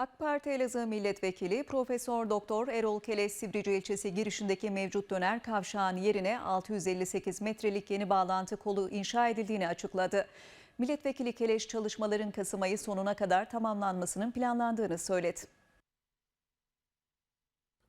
AK Parti Elazığ Milletvekili Profesör Doktor Erol Keleş Sivrice ilçesi girişindeki mevcut döner kavşağın yerine 658 metrelik yeni bağlantı kolu inşa edildiğini açıkladı. Milletvekili Keleş çalışmaların Kasım ayı sonuna kadar tamamlanmasının planlandığını söyledi.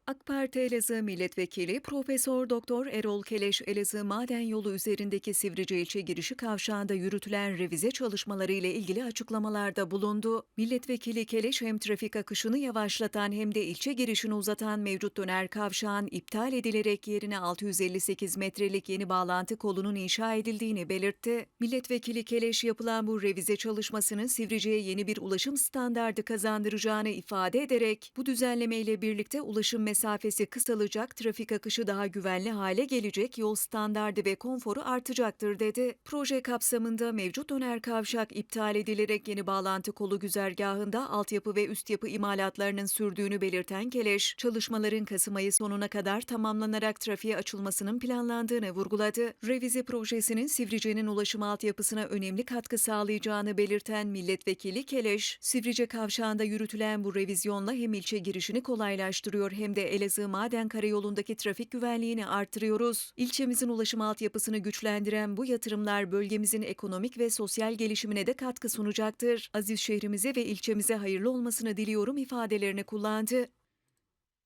AK Parti Elazığ Milletvekili Profesör Doktor Erol Keleş Elazığ Maden Yolu üzerindeki Sivrice ilçe girişi kavşağında yürütülen revize çalışmaları ile ilgili açıklamalarda bulundu. Milletvekili Keleş hem trafik akışını yavaşlatan hem de ilçe girişini uzatan mevcut döner kavşağın iptal edilerek yerine 658 metrelik yeni bağlantı kolunun inşa edildiğini belirtti. Milletvekili Keleş yapılan bu revize çalışmasının Sivrice'ye yeni bir ulaşım standardı kazandıracağını ifade ederek bu düzenlemeyle birlikte ulaşım mesafesi kısalacak, trafik akışı daha güvenli hale gelecek, yol standardı ve konforu artacaktır dedi. Proje kapsamında mevcut döner kavşak iptal edilerek yeni bağlantı kolu güzergahında altyapı ve üst yapı imalatlarının sürdüğünü belirten Keleş, çalışmaların Kasım ayı sonuna kadar tamamlanarak trafiğe açılmasının planlandığını vurguladı. Revize projesinin Sivrice'nin ulaşım altyapısına önemli katkı sağlayacağını belirten milletvekili Keleş, Sivrice kavşağında yürütülen bu revizyonla hem ilçe girişini kolaylaştırıyor hem de Elazığ Maden Karayolu'ndaki trafik güvenliğini artırıyoruz. İlçemizin ulaşım altyapısını güçlendiren bu yatırımlar bölgemizin ekonomik ve sosyal gelişimine de katkı sunacaktır. Aziz şehrimize ve ilçemize hayırlı olmasını diliyorum ifadelerini kullandı.